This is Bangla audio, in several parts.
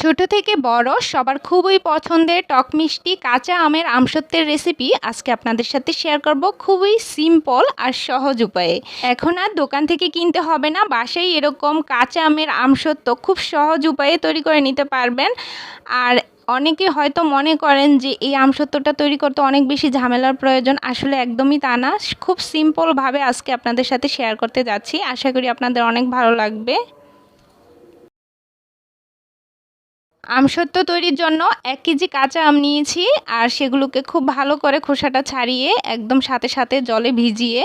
ছোট থেকে বড়, সবার খুবই পছন্দের টক মিষ্টি কাঁচা আমের আমসত্বের রেসিপি আজকে আপনাদের সাথে শেয়ার করব খুবই সিম্পল আর সহজ উপায়ে। এখন আর দোকান থেকে কিনতে হবে না, বাসায় এরকম কাঁচা আমের আমসত্ব খুব সহজ উপায়ে তৈরি করে নিতে পারবেন। আর অনেকে হয়তো মনে করেন যে এই আমসত্ত্বটা তৈরি করতে অনেক বেশি ঝামেলার প্রয়োজন, আসলে একদমই তা না। খুব সিম্পলভাবে আজকে আপনাদের সাথে শেয়ার করতে যাচ্ছি, আশা করি আপনাদের অনেক ভালো লাগবে। আমসত্ত্ব তৈরির জন্য এক কেজি কাঁচা আম নিয়েছি আর সেগুলোকে খুব ভালো করে খোসাটা ছাড়িয়ে একদম সাথে সাথে জলে ভিজিয়ে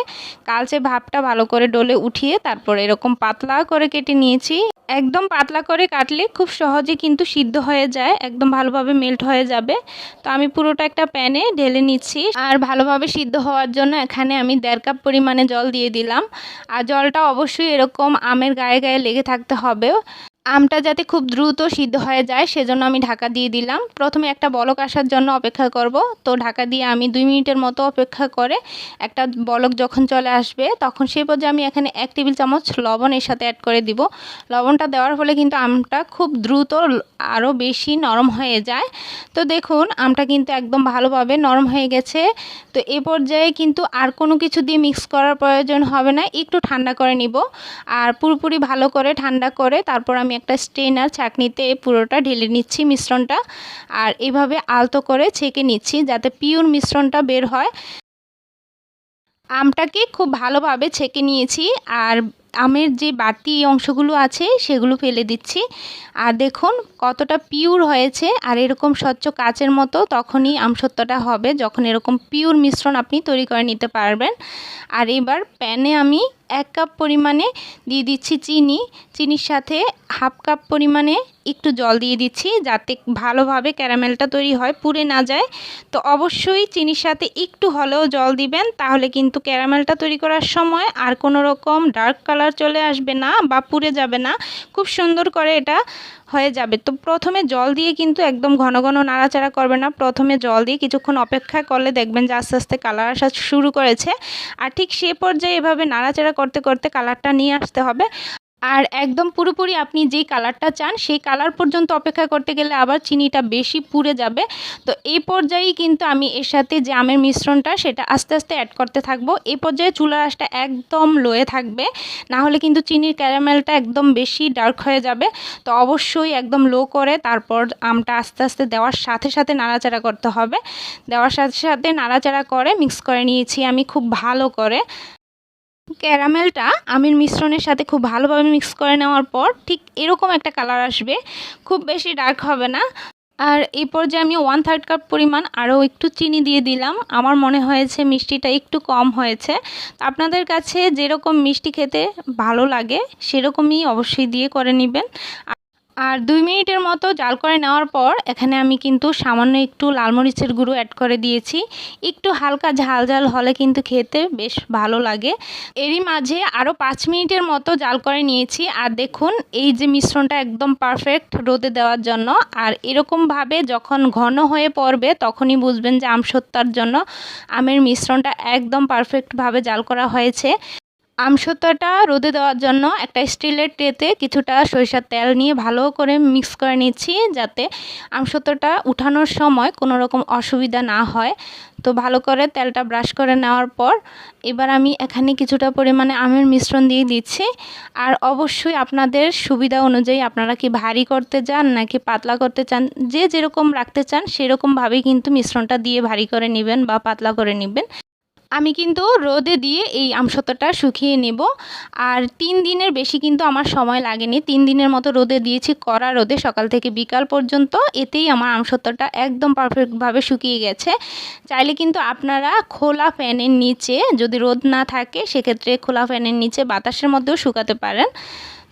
কালচে ভাবটা ভালো করে ডলে উঠিয়ে তারপরে এরকম পাতলা করে কেটে নিয়েছি। একদম পাতলা করে কাটলে খুব সহজে কিন্তু সিদ্ধ হয়ে যায়, একদম ভালোভাবে মেল্ট হয়ে যাবে। তো আমি পুরোটা একটা প্যানে ঢেলে নিচ্ছি আর ভালোভাবে সিদ্ধ হওয়ার জন্য এখানে আমি দেড় কাপ পরিমাণে জল দিয়ে দিলাম। আর জলটা অবশ্যই এরকম আমের গায়ে গায়ে লেগে থাকতে হবে আমটা যাতে খুব দ্রুত সিদ্ধ হয়ে যায়, সেজন্য আমি ঢাকা দিয়ে দিলাম। প্রথমে একটা বলক আসার জন্য অপেক্ষা করব। তো ঢাকা দিয়ে আমি দুই মিনিটের মতো অপেক্ষা করে একটা বলক যখন চলে আসবে, তখন সেই পর্যায়ে আমি এখানে এক টেবিল চামচ লবণ এর সাথে অ্যাড করে দিব। লবণটা দেওয়ার ফলে কিন্তু আমটা খুব দ্রুত আরও বেশি নরম হয়ে যায়। তো দেখুন, আমটা কিন্তু একদম ভালোভাবে নরম হয়ে গেছে। তো এ পর্যায়ে কিন্তু আর কোনো কিছু দিয়ে মিক্স করার প্রয়োজন হবে না। একটু ঠান্ডা করে নিব। আর পুরোপুরি ভালো করে ঠান্ডা করে তারপর আমি একটা স্ট্রেনার ছাঁকনিতে পুরোটা ঢেলে নিচ্ছি মিশ্রণটা। আর এভাবে আলতো করে ছেঁকে নিচ্ছি যাতে পিওর মিশ্রণটা বের হয়। আমটাকে খুব ভালোভাবে ছেঁকে নিয়েছি আর আমের যে বাড়তি অংশগুলো আছে সেগুলো ফেলে দিচ্ছি। আর দেখুন কতটা পিওর হয়েছে আর এরকম স্বচ্ছ কাচের মতো তখনই আমসত্ত্বটা হবে যখন এরকম পিওর মিশ্রণ আপনি তৈরি করে নিতে পারবেন। আর এবার প্যানে আমি এক কাপ পরিমাণে দিয়ে দিচ্ছি চিনি। চিনির সাথে হাফ কাপ পরিমাণে একটু জল দিয়ে দিচ্ছি যাতে ভালোভাবে ক্যারামেলটা তৈরি হয়, পুড়ে না যায়। তো অবশ্যই চিনির সাথে একটু হলেও জল দিবেন, তাহলে কিন্তু ক্যারামেলটা তৈরি করার সময় আর কোনো রকম ডার্ক কালার চলে আসবে না বা পুড়ে যাবে না। খুব সুন্দর করে এটা হয়ে যাবে। তো প্রথমে জল দিয়ে কিন্তু একদম ঘন ঘন নাড়াচাড়া করবে না। প্রথমে জল দিয়ে কিছুক্ষণ অপেক্ষা করলে দেখবেন যে আস্তে আস্তে কালার আসা শুরু করেছে। আর ঠিক সে পর্যায়ে এভাবে নাড়াচাড়া করতে করতে কালারটা নিয়ে আসতে হবে। আর একদম পুরোপুরি আপনি যেই কালারটা চান, সেই কালার পর্যন্ত অপেক্ষা করতে গেলে আবার চিনিটা বেশি পুড়ে যাবে। তো এই পর্যায়েই কিন্তু আমি এর সাথে যে আমের মিশ্রণটা, সেটা আস্তে আস্তে অ্যাড করতে থাকব। এই পর্যায়ে চুলার আঁশটা একদম লোয়ে থাকবে। না হলে কিন্তু চিনির ক্যারামেলটা একদম বেশি ডার্ক হয়ে যাবে। তো অবশ্যই একদম লো করে তারপর আমটা আস্তে আস্তে দেওয়ার সাথে সাথে নাড়াচাড়া করতে হবে। দেওয়ার সাথে সাথে নাড়াচাড়া করে মিক্স করে নিয়েছি আমি খুব ভালো করে। ক্যারামেলটা আমের মিশ্রণের সাথে খুব ভালোভাবে মিক্স করে নেওয়ার পর ঠিক এরকম একটা কালার আসবে। খুব বেশি ডার্ক হবে না। আর এই পর্যায়ে আমি ওয়ান থার্ড কাপ পরিমাণ আরও একটু চিনি দিয়ে দিলাম। আমার মনে হয়েছে মিষ্টিটা একটু কম হয়েছে। আপনাদের কাছে যেরকম মিষ্টি খেতে ভালো লাগে, সেরকমই অবশ্যই দিয়ে করে নেবেন। আর দুই মিনিটের মতো জাল করে নেওয়ার পর এখানে আমি কিন্তু সামান্য একটু লাল মরিচের গুঁড়ো অ্যাড করে দিয়েছি। একটু হালকা ঝাল ঝাল হলে কিন্তু খেতে বেশ ভালো লাগে। এরই মাঝে আরও পাঁচ মিনিটের মতো জাল করে নিয়েছি। আর দেখুন, এই যে মিশ্রণটা একদম পারফেক্ট রোদে দেওয়ার জন্য। আর এরকমভাবে যখন ঘন হয়ে পড়বে, তখনই বুঝবেন যে আমসত্তার জন্য আমের মিশ্রণটা একদম পারফেক্টভাবে জাল করা হয়েছে। আমসত্ত্বটা রোদে দেওয়ার জন্য একটা স্টিলের ট্রেতে কিছুটা সরিষার তেল নিয়ে ভালো করে মিক্স করে নিচ্ছি যাতে আমসত্ত্বটা উঠানোর সময় কোনো রকম অসুবিধা না হয়। তো ভালো করে তেলটা ব্রাশ করে নেওয়ার পর এবার আমি এখানে কিছুটা পরিমাণে আমের মিশ্রণ দিয়ে দিচ্ছি। আর অবশ্যই আপনাদের সুবিধা অনুযায়ী আপনারা কি ভারী করতে চান নাকি পাতলা করতে চান, যে যেরকম রাখতে চান সেরকমভাবেই কিন্তু মিশ্রণটা দিয়ে ভারী করে নেবেন বা পাতলা করে নেবেন। আমি কিন্তু রোদে দিয়ে এই আমসত্ত্বটা শুকিয়ে নেব। আর তিন দিনের বেশি কিন্তু আমার সময় লাগেনি। তিন দিনের মতো রোদে দিয়েছি কড়া রোদে সকাল থেকে বিকাল পর্যন্ত। এতেই আমার আমসত্ত্বটা একদম পারফেক্টভাবে শুকিয়ে গেছে। চাইলে কিন্তু আপনারা খোলা ফ্যানের নিচে যদি রোদ না থাকে, সেক্ষেত্রে খোলা ফ্যানের নিচে বাতাসের মধ্যেও শুকাতে পারেন।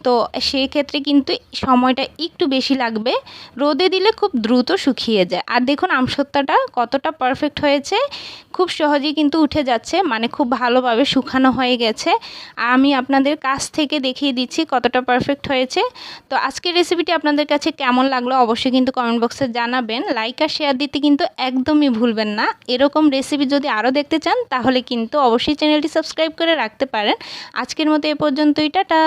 তো সেই ক্ষেত্রে কিন্তু সময়টা একটু বেশি লাগবে। রোদে দিলে খুব দ্রুত শুকিয়ে যায়। আর দেখুন, আমসত্ত্বটা কতটা পারফেক্ট হয়েছে। খুব সহজেই কিন্তু উঠে যাচ্ছে মানে খুব ভালোভাবে শুকানো হয়ে গেছে। আর আমি আপনাদের কাছ থেকে দেখিয়ে দিচ্ছি কতটা পারফেক্ট হয়েছে। তো আজকের রেসিপিটি আপনাদের কাছে কেমন লাগল অবশ্যই কিন্তু কমেন্ট বক্সে জানাবেন। লাইক আর শেয়ার দিতে কিন্তু একদমই ভুলবেন না। এরকম রেসিপি যদি আরও দেখতে চান, তাহলে কিন্তু অবশ্যই চ্যানেলটি সাবস্ক্রাইব করে রাখতে পারেন। আজকের মতো এ পর্যন্তই। টাটা!